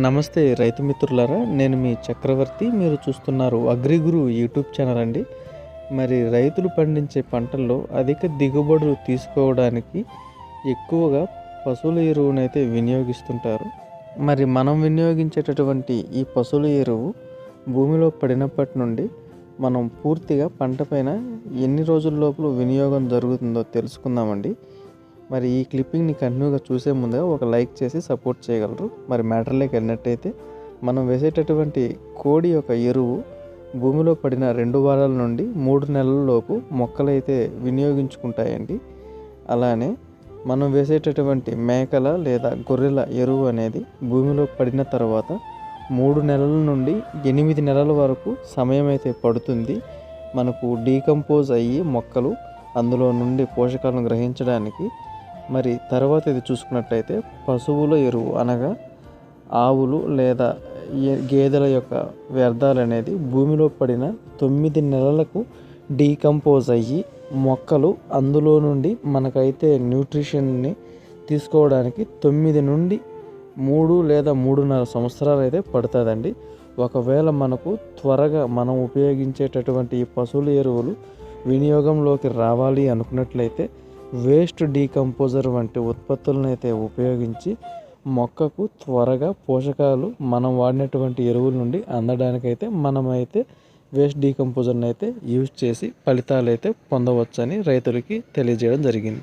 నమస్తే రైతు మిత్రులారా నేను మీ చక్రవర్తి మీరు చూస్తున్నారు అగ్రిగురు యూట్యూబ్ ఛానల్ అండి. మరి రైతులు పండించే పంటల్లో అధిక దిగుబడులు తీసుకోవడానికి ఎక్కువగా పశువుల ఎరువునైతే వినియోగిస్తుంటారు. మరి మనం వినియోగించేటటువంటి ఈ పశువుల ఎరువు భూమిలో పడినప్పటి నుండి మనం పూర్తిగా పంటపైన ఎన్ని రోజుల లోపల వినియోగం జరుగుతుందో తెలుసుకుందామండి. మరి ఈ క్లిప్పింగ్ని కంటిన్యూగా చూసే ముందుగా ఒక లైక్ చేసి సపోర్ట్ చేయగలరు. మరి మ్యాటర్లోకి వెళ్ళినట్టయితే మనం వేసేటటువంటి కోడి యొక్క ఎరువు భూమిలో పడిన రెండు వారాల నుండి మూడు నెలల లోపు మొక్కలైతే వినియోగించుకుంటాయండి. అలానే మనం వేసేటటువంటి మేకల లేదా గొర్రెల ఎరువు అనేది భూమిలో పడిన తర్వాత మూడు నెలల నుండి ఎనిమిది నెలల వరకు సమయం అయితే పడుతుంది. మనకు డీకంపోజ్ అయ్యి మొక్కలు అందులో నుండి పోషకాలను గ్రహించడానికి మరి తర్వాత ఇది చూసుకున్నట్లయితే పశువుల ఎరువు అనగా ఆవులు లేదా గేదెల యొక్క వ్యర్థాలు అనేది భూమిలో పడిన తొమ్మిది నెలలకు డీకంపోజ్ అయ్యి మొక్కలు అందులో నుండి మనకైతే న్యూట్రిషన్ని తీసుకోవడానికి తొమ్మిది నుండి మూడు లేదా మూడున్నర సంవత్సరాలు అయితే పడుతుందండి. ఒకవేళ మనకు త్వరగా మనం ఉపయోగించేటటువంటి ఈ పశువుల ఎరువులు వినియోగంలోకి రావాలి అనుకున్నట్లయితే వేస్ట్ డీకంపోజర్ వంటి ఉత్పత్తులను అయితే ఉపయోగించి మొక్కకు త్వరగా పోషకాలు మనం వాడినటువంటి ఎరువుల నుండి అందడానికైతే మనమైతే వేస్ట్ డీకంపోజర్ని అయితే యూజ్ చేసి ఫలితాలు అయితే పొందవచ్చని రైతులకి తెలియజేయడం జరిగింది.